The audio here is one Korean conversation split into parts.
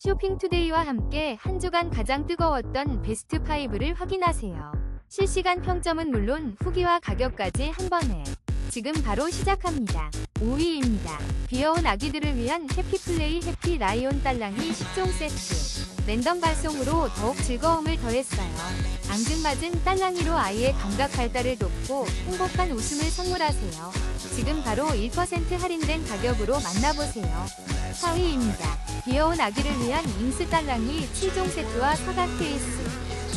쇼핑투데이와 함께 한 주간 가장 뜨거웠던 베스트 5를 확인하세요. 실시간 평점은 물론 후기와 가격까지 한 번에 지금 바로 시작합니다. 5위입니다. 귀여운 아기들을 위한 해피플레이 해피 라이온 딸랑이 10종 세트. 랜덤 발송으로 더욱 즐거움을 더했어요. 앙증맞은 딸랑이로 아이의 감각 발달을 돕고 행복한 웃음을 선물하세요. 지금 바로 1% 할인된 가격으로 만나보세요. 4위입니다. 귀여운 아기를 위한 잉스 딸랑이 7종 세트와 사각 케이스.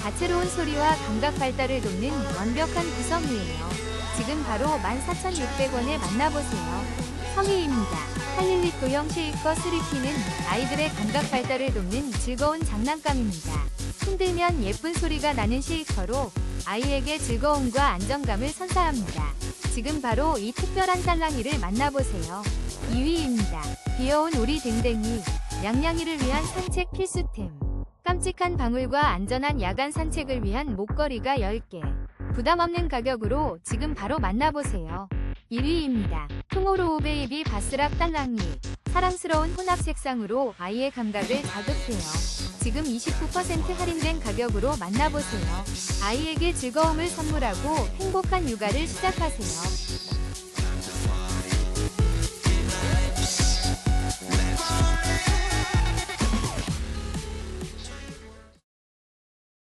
다채로운 소리와 감각 발달을 돕는 완벽한 구성이에요. 지금 바로 14,600원에 만나보세요. 3위입니다. 8릴리토형 쉐이커 3P는 아이들의 감각 발달을 돕는 즐거운 장난감입니다. 흔들면 예쁜 소리가 나는 쉐이커로 아이에게 즐거움과 안정감을 선사합니다. 지금 바로 이 특별한 딸랑이를 만나보세요. 2위입니다. 귀여운 우리 댕댕이, 냥냥이를 위한 산책 필수템. 깜찍한 방울과 안전한 야간 산책을 위한 목걸이가 10개. 부담 없는 가격으로 지금 바로 만나보세요. 1위입니다. 통오로우 베이비 바스락 딸랑이. 사랑스러운 혼합 색상으로 아이의 감각을 자극해요. 지금 29% 할인된 가격으로 만나보세요. 아이에게 즐거움을 선물하고 행복한 육아를 시작하세요.